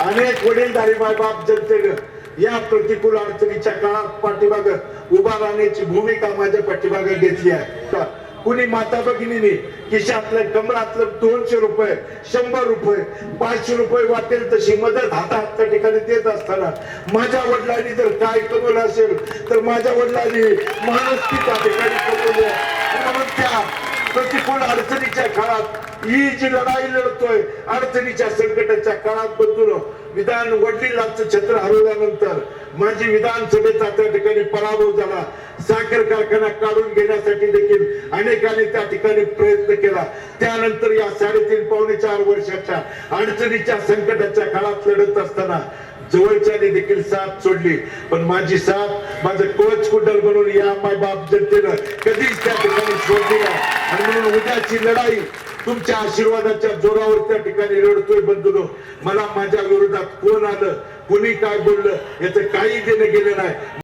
अनेक वडीलधारी बायबाप जनतेनं या प्रतिकूल अडचणीच्या काळात पाठीमाग उभा राहण्याची भूमिका माझ्या पाठीमाग घेतली आहे. कुणी माता भगिनीने खिशातलं कमरातलं दोनशे रुपये शंभर रुपये पाचशे रुपये वाटेल तशी मदत हातात त्या ठिकाणी देत असताना माझ्या वडिलांनी जर काय कमवलं असेल तर माझ्या वडिलांनी माणूस त्या ठिकाणी कमवले. त्या प्रतिकूल अडचणीच्या काळात ही जी लढाई लढतोय अडचणीच्या संकटाच्या काळात बंधून विधान वडिलांचं छत्र हरवल्यानंतर माझी विधानसभेचा त्या ठिकाणी पराभव झाला. साखर कारखाना काढून घेण्यासाठी देखील अनेकांनी त्या ठिकाणी प्रयत्न केला. त्यानंतर या साडेतीन पावणे चार वर्षाच्या अडचणीच्या संकटाच्या काळात लढत असताना जवळच्याने देखील साथ सोडली. पण माझी साथ माझं कोच कुंडल बनवून या माय बाप जनतेनं कधीच त्या ठिकाणी सोडली नाही. आणि म्हणून उद्याची लढाई तुमच्या आशीर्वादाच्या जोरावर त्या ठिकाणी लढतोय बंधुनो. मला माझ्या विरोधात कोण आलं कुणी काय बोललं याचं काही देणं गेलं नाही.